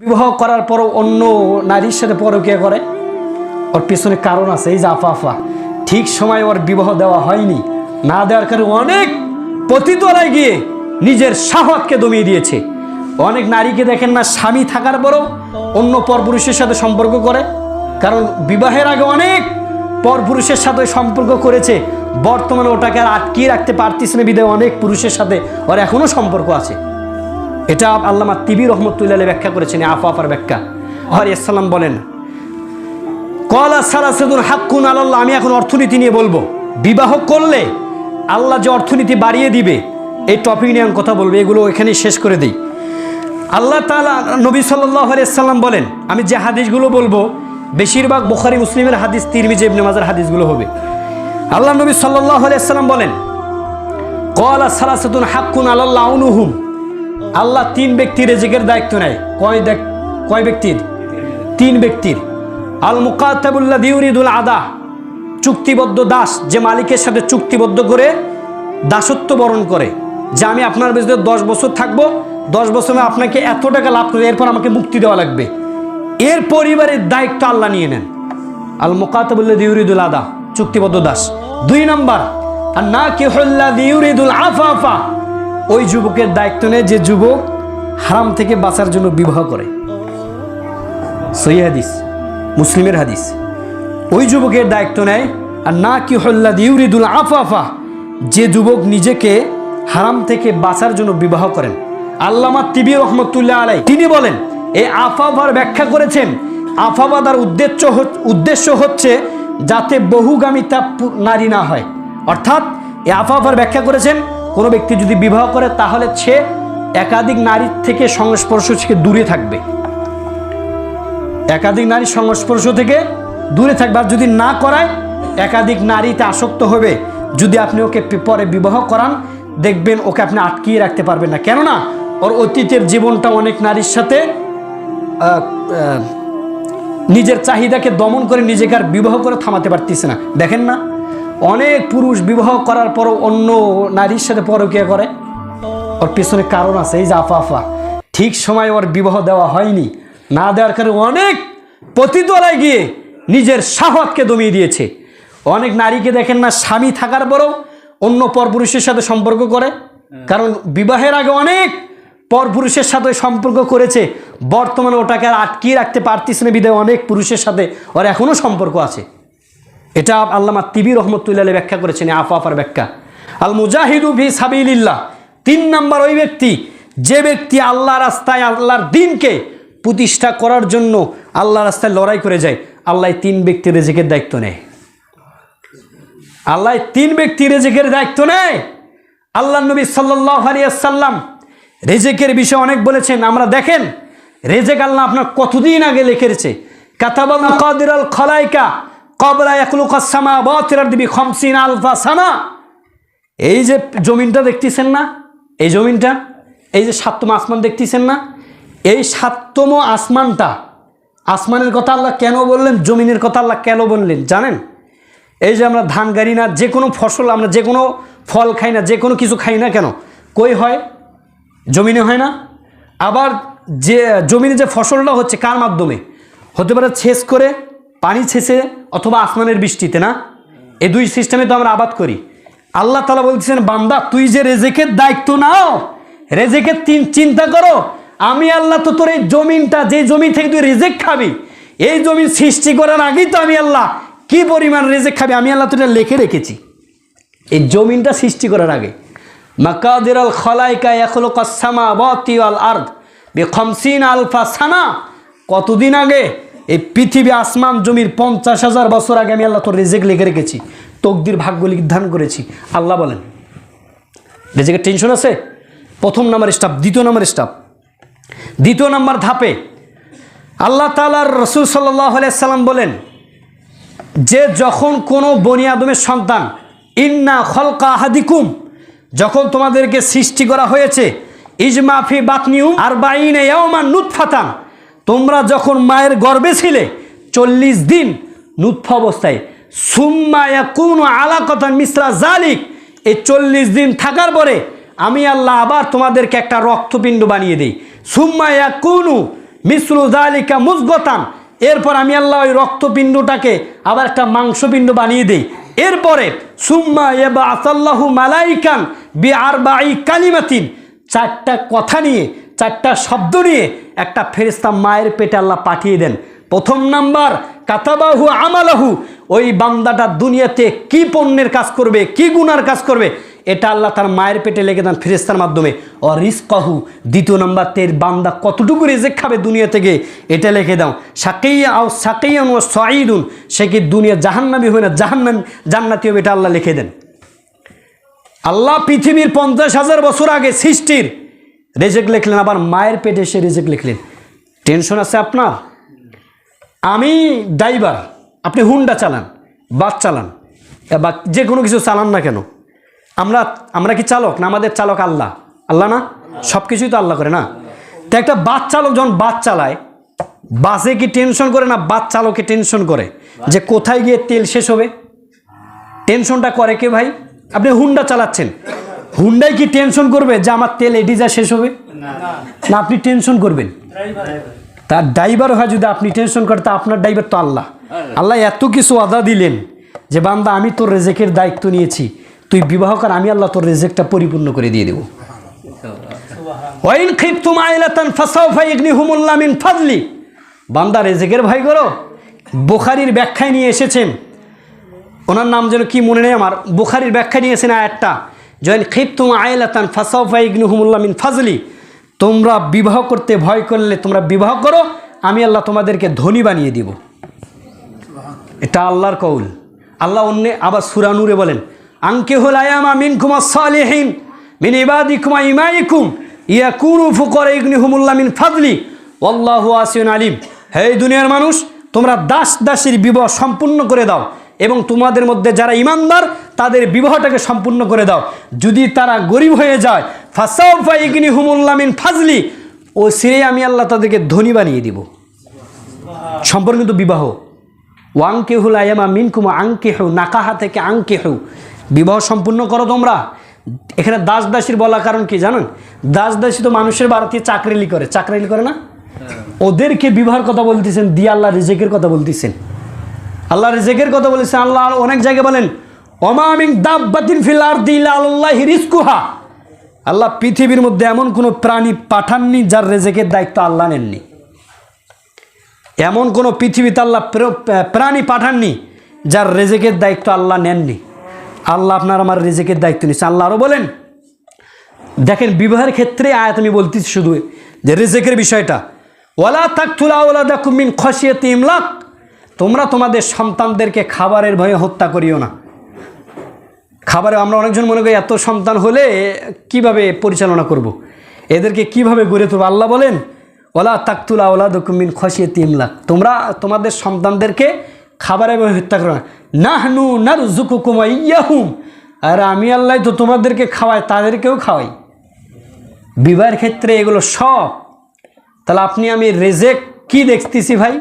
বিবাহ করার পরও অন্য নারীর সাথে পরকিয়া করে। ওর পেছনে কারণ আছে, এই যে আফা আফা। ঠিক সময় ওর বিবাহ দেওয়া হয়নি। না দেওয়ার কারণে অনেক পতিতলায় গিয়ে নিজের সাহতকে দমিয়ে দিয়েছে। অনেক নারীকে দেখেন না, স্বামী থাকার পরও অন্য পরপুরুষের সাথে সম্পর্ক করে। কারণ বিবাহের আগে অনেক পরপুরুষের সাথে সম্পর্ক করেছে। বর্তমানে ওটাকে আর আটকিয়ে রাখতে পারতিস না বিদায় অনেক পুরুষের সাথে ওর এখনও সম্পর্ক আছে। এটা আল্লামা তিবি রহমতুল্লাহ ব্যাখ্যা করেছেন এই আফা আফার ব্যাখ্যা হরি ইসলাম বলেন, কলা সারাসেদুন হাক্কুন আল্লাহ আমি এখন অর্থনীতি নিয়ে বলব। বিবাহ করলে আল্লাহ যে অর্থনীতি বাড়িয়ে দিবে, এই টপিক নিয়ে আমি কথা বলব, এগুলো এখানেই শেষ করে দিই। আল্লাহ তালা নবী সাল্লাহ আলাইসাল্লাম বলেন, আমি যে হাদিসগুলো বলব, বেশিরভাগ বুখারি, মুসলিমের হাদিস, তিরমিজ, ইবনে মাজার হাদিসগুলো হবে। আল্লাহ নবী সাল্লাহ আলাইসাল্লাম বলেন, কলা সারাসেদুন হাক্কুন আল্লাহ আউনুহুম। আল্লাহ তিন ব্যক্তির রেজিকের দায়িত্ব নেয়। কয় কয় ব্যক্তির? তিন ব্যক্তির। আল মুকাতাবুল্লাহ দিউরিদুল আদা, চুক্তিবদ্ধ দাস, যে মালিকের সাথে চুক্তিবদ্ধ করে দাসত্ব বরণ করে। যে আমি আপনার বিরুদ্ধে দশ বছর থাকব, দশ বছরে আপনাকে এত টাকা লাভ করে, এরপর আমাকে মুক্তি দেওয়া লাগবে। এর পরিবারের দায়িত্ব আল্লাহ নিয়ে নেন। আল মুকাতাবুল্লাহ দিউরিদুল আদা, চুক্তিবদ্ধ দাস। দুই নম্বর আর না কি হল্লা দিউরিদুল আফা আফা ওই যুবকের দায়িত্ব নেয় যে যুবক হারাম থেকে বাঁচার জন্য বিবাহ করে। সহি হাদিস, মুসলিমের হাদিস। ওই যুবকের দায়িত্ব নেয়, আর না কি হল্লা দিউরিদুল আফাফা যে যুবক নিজেকে হারাম থেকে বাঁচার জন্য বিবাহ করেন। আল্লামা তিবি রহমতুল্লাহ আলাই তিনি বলেন এই আফাফার ব্যাখ্যা করেছেন। আফাবাদার উদ্দেশ্য হচ- উদ্দেশ্য হচ্ছে যাতে বহুগামিতা নারী না হয়। অর্থাৎ এই আফাফার ব্যাখ্যা করেছেন কোনো ব্যক্তি যদি বিবাহ করে, তাহলে সে একাধিক নারীর থেকে সংস্পর্শ থেকে দূরে থাকবে। একাধিক নারী সংস্পর্শ থেকে দূরে থাকবে। আর যদি না করায়, একাধিক নারীতে আসক্ত হবে। যদি আপনি ওকে পরে বিবাহ করান, দেখবেন ওকে আপনি আটকিয়ে রাখতে পারবেন না। কেননা, ওর অতীতের জীবনটা অনেক নারীর সাথে নিজের চাহিদাকে দমন করে নিজেকে আর বিবাহ করে থামাতে পারতেছে না। দেখেন না। অনেক পুরুষ বিবাহ করার পরও অন্য নারীর সাথে পরকিয়া করে। ওর পিছনে কারণ আছে, এই যে আফা ঠিক সময় ওর বিবাহ দেওয়া হয়নি। না দেওয়ার কারণে অনেক পতিতলায় গিয়ে নিজের সাহতকে দমিয়ে দিয়েছে। অনেক নারীকে দেখেন না, স্বামী থাকার পরও অন্য পরপুরুষের সাথে সম্পর্ক করে। কারণ বিবাহের আগে অনেক পরপুরুষের সাথে সম্পর্ক করেছে। বর্তমানে ওটাকে আর আটকিয়ে রাখতে পারতিস না বিদায় অনেক পুরুষের সাথে ওর এখনও সম্পর্ক আছে। এটা আল্লামা তিবি রহমতুল্লাহ ব্যাখ্যা করেছেন এই আফা আফার ব্যাখ্যা। আল মুজাহিদু ভি সাবিলিল্লাহ, তিন নাম্বার ওই ব্যক্তি, যে ব্যক্তি আল্লাহ রাস্তায় আল্লাহর দিনকে প্রতিষ্ঠা করার জন্য আল্লাহ রাস্তায় লড়াই করে যায়, আল্লাহ তিন ব্যক্তি রেজেকের দায়িত্ব নেয়। আল্লাহ তিন ব্যক্তি রেজেকের দায়িত্ব নেয়। আল্লাহ নবী সাল্লাহ রেজেকের বিষয়ে অনেক বলেছেন, আমরা দেখেন, রেজেক আল্লাহ আপনার কতদিন আগে লিখেছে কাদির আল খলাইকা কবলা একলুকাসমা বতিরার দিবি খমসিন আলফা সানা এই যে জমিনটা দেখতেছেন না? এই জমিনটা? এই যে সাততম আসমান দেখতেছেন না? এই সাততম আসমানটা, আসমানের কথা আল্লাহ কেন বললেন? জমিনের কথা আল্লাহ কেন বললেন? জানেন? এই যে আমরা ধান গাড়ি না, যে কোনো ফসল, আমরা যে কোনো ফল খাই না, যে কোনো কিছু খাই না কেন? কই হয়? জমিনে হয় না? আবার যে জমিনে যে ফসলটা হচ্ছে, কার মাধ্যমে? হতে পারে ছেচ করে পানি ছেঁচে অথবা আসমানের বৃষ্টিতে, না? এই দুই সিস্টেমে তো আমরা আবাদ করি। আল্লাহ তালা বলছেন বান্দা, তুই যে রেজেকের দায়িত্ব নাও, রেজেকের তিন চিন্তা করো। আমি আল্লাহ তো তোর এই জমিনটা, যে জমি থেকে তুই রেজেক খাবি, এই জমিন সৃষ্টি করার আগেই তো আমি আল্লাহ কি পরিমাণ রেজেক খাবি, আমি আল্লাহ তো লিখে রেখেছি। এই জমিনটা সৃষ্টি করার আগে। মাকাদির আল খলাইকা এখলো কাসামা বতি আল আর্দ বেখমসিন আলফা সানা। কতদিন আগে এই পৃথিবী আসমান জমির পঞ্চাশ হাজার বছর আগে আমি আল্লাহ তোর রেজেক লিখে রেখেছি, তকদির ভাগ্য নির্ধারণ করেছি। আল্লাহ বলেন, রেজেকের টেনশন আছে? প্রথম নাম্বার স্টাফ দ্বিতীয় নাম্বার স্টাফ দ্বিতীয় নাম্বার ধাপে আল্লাহ তালার রসুল সাল্লাহ সাল্লাম বলেন, যে যখন কোনো বনি আদমের সন্তান, ইন্না খলকা হাদিকুম যখন তোমাদেরকে সৃষ্টি করা হয়েছে ইজমাফি বাতনিউ আর বাইনে ইয়াওমান নুৎফাতান তোমরা যখন মায়ের গর্ভে ছিলে, চল্লিশ দিন নুৎফা অবস্থায়, সুম্মা ইয়াকুনু আলাকাতান মিসরা জালিক এই চল্লিশ দিন থাকার পরে আমি আল্লাহ আবার তোমাদেরকে একটা রক্তপিণ্ড বানিয়ে দিই। সুম্মা ইয়াকুনু মিসলু জালিকা মুজগতান এরপর আমি আল্লাহ ওই রক্তপিণ্ডটাকে আবার একটা মাংসপিণ্ড বানিয়ে দিই। এরপরে সুম্মা এবা আসাল্লাহু মালাইকান বি আর বাই কালিমাতিন, চারটা কথা নিয়ে চারটা শব্দ নিয়ে একটা ফেরিস্তা মায়ের পেটে আল্লাহ পাঠিয়ে দেন। প্রথম নাম্বার, কাতাবাহু আমালাহু। ওই বান্দাটা দুনিয়াতে কি পণ্যের কাজ করবে, কি গুনার কাজ করবে, এটা আল্লাহ তার মায়ের পেটে লেগে দেন ফেরেস্তার মাধ্যমে। ও রিস্কাহু দ্বিতীয় নম্বর, তের বান্দা কতটুকু রেজেক খাবে দুনিয়া থেকে, এটা লিখে দাও। সাকেইয়া আও সাকেইয়ান ও সাইদুন সে কি দুনিয়া জাহান্নামি হয় না জাহান্নাম, জান্নাতি হবে, এটা আল্লাহ লিখে দেন। আল্লাহ পৃথিবীর পঞ্চাশ হাজার বছর আগে সৃষ্টির রেজেক লিখলেন, আবার মায়ের পেটে এসে রেজেক লিখলেন। টেনশন আছে আপনার? আমি ড্রাইভার, আপনি হুন্ডা চালান, বাস চালান বা যে কোনো কিছু চালান না কেন? আমরা আমরা কি চালক না আমাদের চালক আল্লাহ? আল্লাহ না? সব কিছুই তো আল্লাহ করে না। তো একটা বাস চালক যখন বাস চালায়, বাসে কি টেনশন করে না বাস চালকে টেনশন করে? যে কোথায় গিয়ে তেল শেষ হবে? টেনশনটা করে কে ভাই? আপনি হুন্ডা চালাচ্ছেন। হুন্ডাই কি টেনশন করবে যে আমার তেল যা শেষ হবে? না। আপনি টেনশন করবেন। তার ড্রাইভার হয় যদি আপনি টেনশন করেন তা আপনার ড্রাইভার তো আল্লাহ। আল্লাহ। এত কিছু আদা দিলেন যে বান্দা আমি তোর রেজেকের দায়িত্ব নিয়েছি। তুই বিবাহ কর আমি আল্লাহ তোর রেজেকটা পরিপূর্ণ করে দিয়ে দেবো। ওয়াইন খিফতুম আইলাতান ফাসাউফা ইগনিহুমুল্লাহ মিন ফাদলি। বান্দা রেজেকের ভাই করো। বুখারীর ব্যাখ্যায় নিয়ে এসেছেন। ওনার নাম যেন কি মনে নেই আমার? বুখারির ব্যাখ্যা নিয়েছেন আয়াতটা। জয়েন খিপ্তুম আয়লাতান ফাসাউফা ইগনুহুমুল্লাহ মিন ফাজলি। তোমরা বিবাহ করতে ভয় করলে তোমরা বিবাহ করো, আমি আল্লাহ তোমাদেরকে ধনী বানিয়ে দিব। এটা আল্লাহর কৌল। আল্লাহ অন্য আবার সুরানুরে বলেন আঙ্কে হল আয়ামা মিন কুমা সালেহীন মিন ইবাদি কুমা ইমাইকুম ইয়া কুরু ফুকর ইগনিহুমুল্লাহ মিন ফাজলি। আল্লাহু আসিন আলিম। হে দুনিয়ার মানুষ, তোমরা দাস দাসীর বিবাহ সম্পূর্ণ করে দাও। এবং তোমাদের মধ্যে যারা ইমানদার তাদের বিবাহটাকে সম্পূর্ণ করে দাও। যদি তারা গরিব হয়ে যায় ফাসাউফা ইগনিহুমুল্লাহ মিন ফাজলি ও সিরে আমি আল্লাহ তাদেরকে ধনী বানিয়ে দিব। সম্পর্ক কিন্তু বিবাহ। ওয়াংকে হুল আয়ামা মিনকুমা আংকে হেউ নাকাহা থেকে আংকে হেউ বিবাহ সম্পূর্ণ করো তোমরা। এখানে দাস দাসীর বলা কারণ কি জানেন? দাস দাসী তো মানুষের বাড়িতে চাকরিলি করে। চাকরিলি করে না? ওদেরকে বিবাহের কথা বলতেছেন দিয়ে আল্লাহ রিজেকের কথা বলতেছেন। আল্লাহ রিজেকের কথা বলেছেন আল্লাহ অনেক জায়গায় বলেন অমামিং দাব্বাতিন ফিল আরদি ইল্লা আল্লাহি রিজকুহা। আল্লাহ পৃথিবীর মধ্যে এমন কোনো প্রাণী পাঠাননি যার রেজেকের দায়িত্ব আল্লাহ নেননি। এমন কোনো পৃথিবীতে আল্লাহ প্রাণী পাঠাননি যার রেজেকের দায়িত্ব আল্লাহ নেননি। আল্লাহ আপনার আমার রেজেকের দায়িত্ব নিচ্ছে আল্লাহ আরও বলেন, দেখেন, বিবাহের ক্ষেত্রে আয়াত আমি বলতেছি শুধু যে রেজেকের বিষয়টা। ওয়ালা তাকতুলা ওলা দাকুমিন খসিয়ত ইমলাক। তোমরা তোমাদের সন্তানদেরকে খাবারের ভয়ে হত্যা করিও না। খাবারে আমরা অনেকজন মনে করি, এত সন্তান হলে কীভাবে পরিচালনা করব। এদেরকে কীভাবে গড়ে তুলব? আল্লাহ বলেন, ওলা তাকতুলা ওলা দকুমিন খসিয়ে তিন লাখ তোমরা তোমাদের সন্তানদেরকে খাবারে ভয়ে হত্যা করো না। নাহনু নার জুকুকুমা ইয়াহুম আর আমি আল্লাহ তো তোমাদেরকে খাওয়াই, তাদেরকেও খাওয়াই। বিবাহের ক্ষেত্রে এগুলো সব। তাহলে আপনি আমি রেজেক কি দেখতেছি ভাই?